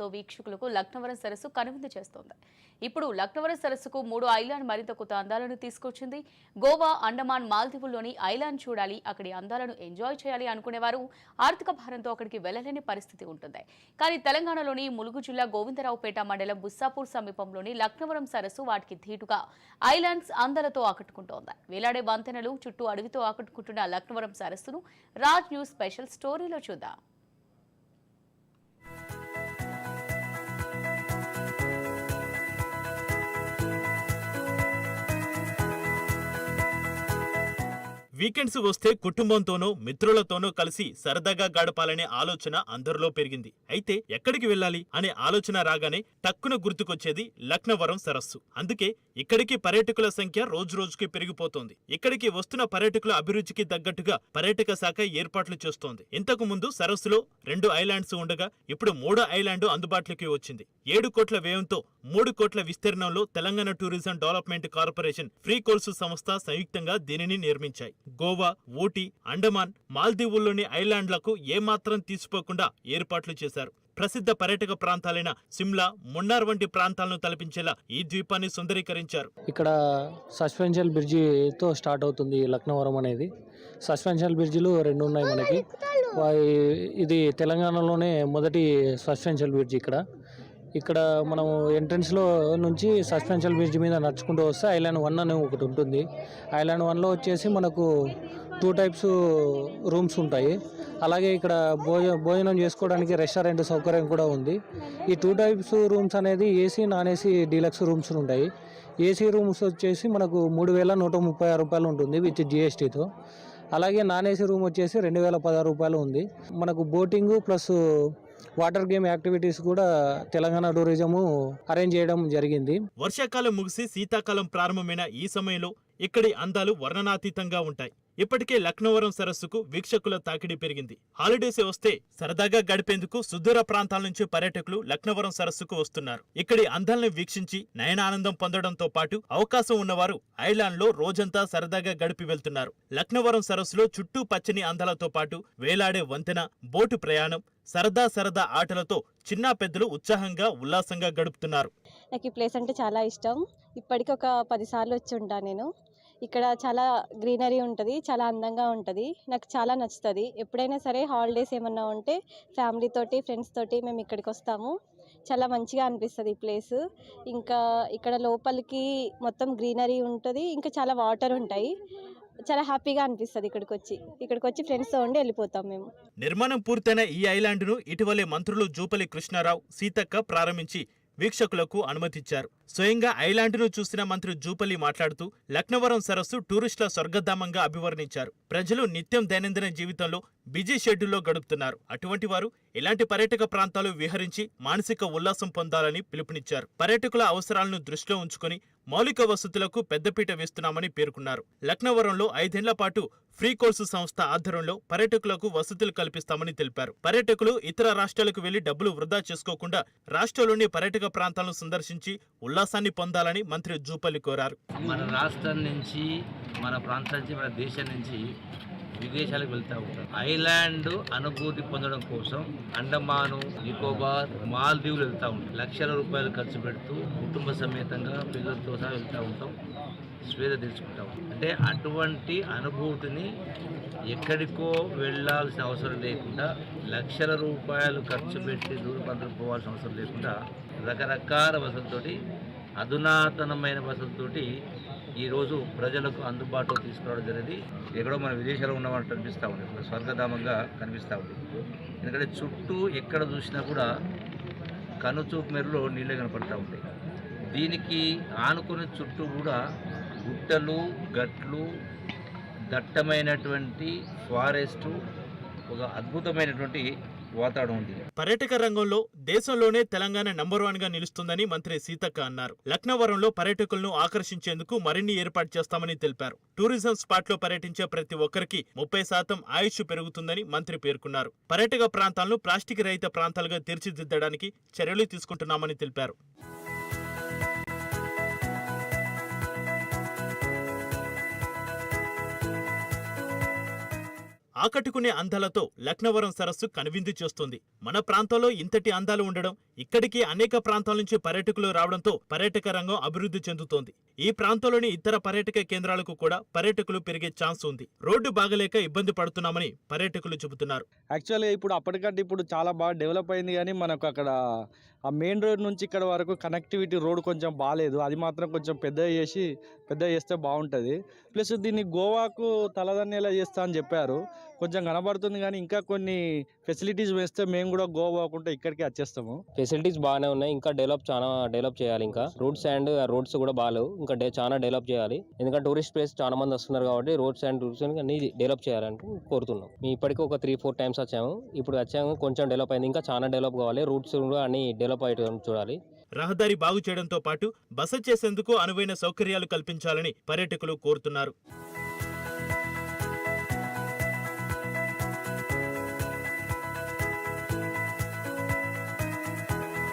తో వీక్షకులకు లక్నవరం సరస్సు కనువిందు చేస్తోంది. ఇప్పుడు లక్నవరం సరస్సుకు మూడు ఐలాండ్ మరింత కొత్త అందాలను తీసుకొచ్చింది. గోవా అండమాన్ మాల్దీవుల్లోని ఐలాండ్ చూడాలి అక్కడి అందాలను ఎంజాయ్ చేయాలి అనుకునేవారు. ఆర్థిక భారంతో అక్కడికి వెళ్ళలేని పరిస్థితి ఉంటుంది. కానీ తెలంగాణలోని ములుగు జిల్లా గోవిందరావుపేట మండలం బుస్సాపూర్ సమీపంలోని లక్నవరం సరస్సు వాటికి ధీటుగా ఐలాండ్స్ అందాలతో ఆకట్టుకుంటోంది. వేలాడే వంతెనలు చుట్టూ అడవితో ఆకట్టుకుంటున్న లక్నవరం సరస్సును రాజ్ న్యూస్ స్పెషల్ స్టోరీలో చూద్దాం. వీకెండ్స్ వస్తే కుటుంబంతోనో మిత్రులతోనో కలిసి సరదాగా గడపాలనే ఆలోచన అందరిలో పెరిగింది. అయితే ఎక్కడికి వెళ్ళాలి అనే ఆలోచన రాగానే టక్కున గుర్తుకొచ్చేది లక్నవరం సరస్సు. అందుకే ఇక్కడికి పర్యాటకుల సంఖ్య రోజురోజుకి పెరిగిపోతోంది. ఇక్కడికి వస్తున్న పర్యాటకుల అభిరుచికి తగ్గట్టుగా పర్యాటక శాఖ ఏర్పాట్లు చేస్తోంది. ఇంతకు ముందు సరస్సులో రెండు ఐలాండ్స్ ఉండగా ఇప్పుడు మూడో ఐలాండ్ అందుబాటులోకి వచ్చింది. ఏడు కోట్ల వ్యయంతో మూడు కోట్ల విస్తీర్ణంలో Telangana tourism development corporation free course సంస్థ సంయుక్తంగా దీనిని నిర్మించాయి. గోవా ఊటీ అండమాన్ మాల్దీవుల్లోని ఐలాండ్లకు ఏమాత్రం తీసిపోకుండా ఏర్పాట్లు చేశారు. ప్రసిద్ధ పర్యాటక ప్రాంతాలైన సిమ్లా మున్నార్ వంటి ప్రాంతాలను తలపించేలా ఈ ద్వీపాన్ని సుందరీకరించారు. ఇక్కడ సస్పెన్షియల్ బ్రిడ్జితో స్టార్ట్ అవుతుంది లక్నవరం అనేది. సస్పెన్షియల్ బ్రిడ్జిలు రెండు ఉన్నాయి మనకి. ఇది తెలంగాణలోనే మొదటి సస్పెన్షియల్ బ్రిడ్జ్ ఇక్కడ. ఇక్కడ మనం ఎంట్రన్స్లో నుంచి సస్పెన్షియల్ బ్రిడ్జ్ మీద నడుచుకుంటూ వస్తే ఐలాండ్ వన్ అని ఒకటి ఉంటుంది. ఐలాండ్ వన్లో వచ్చేసి మనకు టూ టైప్స్ రూమ్స్ ఉంటాయి. అలాగే ఇక్కడ భోజ భోజనం చేసుకోవడానికి రెస్టారెంట్ సౌకర్యం కూడా ఉంది. ఈ టూ టైప్స్ రూమ్స్ అనేది AC non AC deluxe rooms ఉంటాయి. ఏసీ రూమ్స్ వచ్చేసి మనకు మూడు వేల నూట ముప్పై ఆరు రూపాయలు ఉంటుంది విత్ జిఎస్టీతో అలాగే నాన్ ఏసీ రూమ్ వచ్చేసి రెండు వేల పదహారు రూపాయలు ఉంది. మనకు boating plus water game activities కూడా తెలంగాణ టూరిజము అరేంజ్ చేయడం జరిగింది. వర్షాకాలం ముగిసి శీతాకాలం ప్రారంభమైన ఈ సమయంలో ఇక్కడి అందాలు వర్ణనాతీతంగా ఉంటాయి. ఇప్పటికే లక్నవరం సరస్సుకు వీక్షకుల తాకిడి పెరిగింది. హాలిడేస్ వస్తే సరదాగా గడిపేందుకు సుదూర ప్రాంతాల నుంచి పర్యాటకులు లక్నవరం సరస్సుకు వస్తున్నారు. ఇక్కడి అందాలను వీక్షించి నయనానందం పొందడంతో పాటు అవకాశం ఉన్నవారు ఐలాండ్లో రోజంతా సరదాగా గడిపి వెళ్తున్నారు. లక్నవరం సరస్సులో చుట్టూ పచ్చని అందాలతో పాటు వేలాడే వంతెన బోటు ప్రయాణం సరదా సరదా ఆటలతో చిన్న పెద్దలు ఉత్సాహంగా ఉల్లాసంగా గడుపుతున్నారు. నాకు ఈ ప్లేస్ అంటే చాలా ఇష్టం. ఇప్పటికి ఒక పది సార్లు వచ్చి ఉంటాను నేను. ఇక్కడ చాలా గ్రీనరీ ఉంటుంది చాలా అందంగా ఉంటుంది. నాకు చాలా నచ్చుతుంది. ఎప్పుడైనా సరే హాలిడేస్ ఏమన్నా ఉంటే ఫ్యామిలీ తోటి ఫ్రెండ్స్ తోటి మేము ఇక్కడికి వస్తాము. చాలా మంచిగా అనిపిస్తుంది ఈ ప్లేస్. ఇంకా ఇక్కడ లోపలికి మొత్తం గ్రీనరీ ఉంటుంది. ఇంకా చాలా వాటర్ ఉంటాయి. చాలా హ్యాపీగా అనిపిస్తుంది ఇక్కడికి వచ్చి ఇక్కడికి వచ్చి ఫ్రెండ్స్తో ఉండి వెళ్ళిపోతాం మేము. నిర్మాణం పూర్తయిన ఈ ఐలాండ్ను ఇటీవలే మంత్రులు జూపల్లి కృష్ణారావు సీతక్క ప్రారంభించి వీక్షకులకు అనుమతిచ్చారు. స్వయంగా ఐలాండ్ను చూసిన మంత్రి జూపల్లి మాట్లాడుతూ లక్నవరం సరస్సు టూరిస్టుల స్వర్గధామంగా అభివర్ణించారు. ప్రజలు నిత్యం దైనందిన జీవితంలో బిజీ షెడ్యూల్లో గడుపుతున్నారు. అటువంటి వారు ఇలాంటి పర్యాటక ప్రాంతాలు విహరించి మానసిక ఉల్లాసం పొందాలని పిలుపునిచ్చారు. పర్యాటకుల అవసరాలను దృష్టిలో ఉంచుకుని మౌలిక వసతులకు పెద్దపీట వేస్తున్నామని పేర్కొన్నారు. లక్నవరంలో ఐదేళ్ళ పాటు ఫ్రీ కోర్సు సంస్థ ఆధ్వర్యంలో పర్యాటకులకు వసతులు కల్పిస్తామని తెలిపారు. పర్యాటకులు ఇతర రాష్ట్రాలకు వెళ్ళి డబ్బులు వృధా చేసుకోకుండా రాష్ట్రంలోని పర్యాటక ప్రాంతాలను సందర్శించి ఉల్లాసాన్ని పొందాలని మంత్రి జూపల్లి కోరారు. మన రాష్ట్రం నుంచి మన ప్రాంతం నుంచి మన దేశం నుంచి విదేశాలకు వెళ్తూ ఉంటారు. ఐలాండ్ అనుభూతి పొందడం కోసం అండమాను నికోబార్ మాల్దీవులు వెళ్తూ ఉంటాం లక్షల రూపాయలు ఖర్చు పెడుతూ కుటుంబ సమేతంగా పిల్లలతో సహా వెళ్తూ ఉంటాం. స్వేద తెలుసుకుంటాం అంటే అటువంటి అనుభూతిని ఎక్కడికో వెళ్ళాల్సిన అవసరం లేకుండా లక్షల రూపాయలు ఖర్చు పెట్టి దూరపంతలు పోవాల్సిన అవసరం లేకుండా రకరకాల వసతులతోటి అధునాతనమైన వసతులతోటి ఈరోజు ప్రజలకు అందుబాటులో తీసుకురావడం జరిగింది. ఎక్కడో మన విదేశాల్లో ఉన్నవాళ్ళు కనిపిస్తూ ఉంది. ఇప్పుడు స్వర్గధామంగా కనిపిస్తూ ఉంది. ఎందుకంటే చుట్టూ ఎక్కడ చూసినా కూడా కనుచూపు మేరలో నీళ్ళే కనపడతా ఉంటాయి. దీనికి ఆనుకునే చుట్టూ కూడా గుట్టలు గట్లు దట్టమైనటువంటి ఫారెస్టు ఒక అద్భుతమైనటువంటి వాతావరణం ఉంది పర్యాటక రంగంలో దేశంలోనే తెలంగాణ నంబర్ వన్గా నిలుస్తుందని మంత్రి సీతక్క అన్నారు. లక్నవరంలో పర్యాటకులను ఆకర్షించేందుకు మరిన్ని ఏర్పాటు చేస్తామని తెలిపారు. టూరిజం స్పాట్లో పర్యటించే ప్రతి ఒక్కరికి ముప్పై శాతం ఆయుష్ పెరుగుతుందని మంత్రి పేర్కొన్నారు. పర్యాటక ప్రాంతాలను ప్లాస్టిక్ రహిత ప్రాంతాలుగా తీర్చిదిద్దడానికి చర్యలు తీసుకుంటున్నామని తెలిపారు. ఆకట్టుకునే అందాలతో లక్నవరం సరస్సు కనువిందు చేస్తుంది. మన ప్రాంతంలో ఇంతటి అందాలు ఉండడం ఇక్కడికి అనేక ప్రాంతాల నుంచి పర్యాటకులు రావడంతో పర్యాటక రంగం అభివృద్ధి చెందుతోంది. ఈ ప్రాంతంలోని ఇతర పర్యాటక కేంద్రాలకు కూడా పర్యాటకులు పెరిగే ఛాన్స్ ఉంది. రోడ్డు బాగలేక ఇబ్బంది పడుతున్నామని పర్యాటకులు చెబుతున్నారు. యాక్చువల్గా ఇప్పుడు అప్పటికంటే ఇప్పుడు చాలా బాగా డెవలప్ అయింది కానీ మనకు అక్కడ ఆ మెయిన్ రోడ్ నుంచి ఇక్కడ వరకు కనెక్టివిటీ రోడ్ కొంచెం బాగాలేదు. అది మాత్రం కొంచెం పెద్ద చేసి పెద్ద చేస్తే బాగుంటుంది. ప్లస్ దీన్ని గోవాకు తలదన్నేలా చేస్తా అని చెప్పారు. కొంచెం కనబడుతుంది కానీ ఇంకా కొన్ని ఫెసిలిటీస్ వేస్తే మేము కూడా గోవా పోకుండా ఇక్కడికి వచ్చేస్తాము. ఫెసిలిటీస్ బాగానే ఉన్నాయి. ఇంకా డెవలప్ చాలా డెవలప్ చేయాలి ఇంకా. రోడ్స్ అండ్ రోడ్స్ కూడా బాగాలేవు. ఇంకా డే- చాలా డెవలప్ చేయాలి. ఎందుకంటే టూరిస్ట్ ప్లేస్ చాలా మంది వస్తున్నారు కాబట్టి రోడ్స్ అండ్ రూట్స్ అన్ని డెవలప్ చేయాలని కోరుతున్నాం. మేము ఇప్పటికీ ఒక త్రీ ఫోర్ టైమ్స్ వచ్చాము. ఇప్పుడు వచ్చాము కొంచెం డెవలప్ అయింది. ఇంకా చాలా డెవలప్ కావాలి. రూట్స్ కూడా అన్ని డెవలప్ అయ్యి చూడాలి. రహదారి బాగు చేయడంతో పాటు బస చేసేందుకు అనువైన సౌకర్యాలు కల్పించాలని పర్యాటకులు కోరుతున్నారు.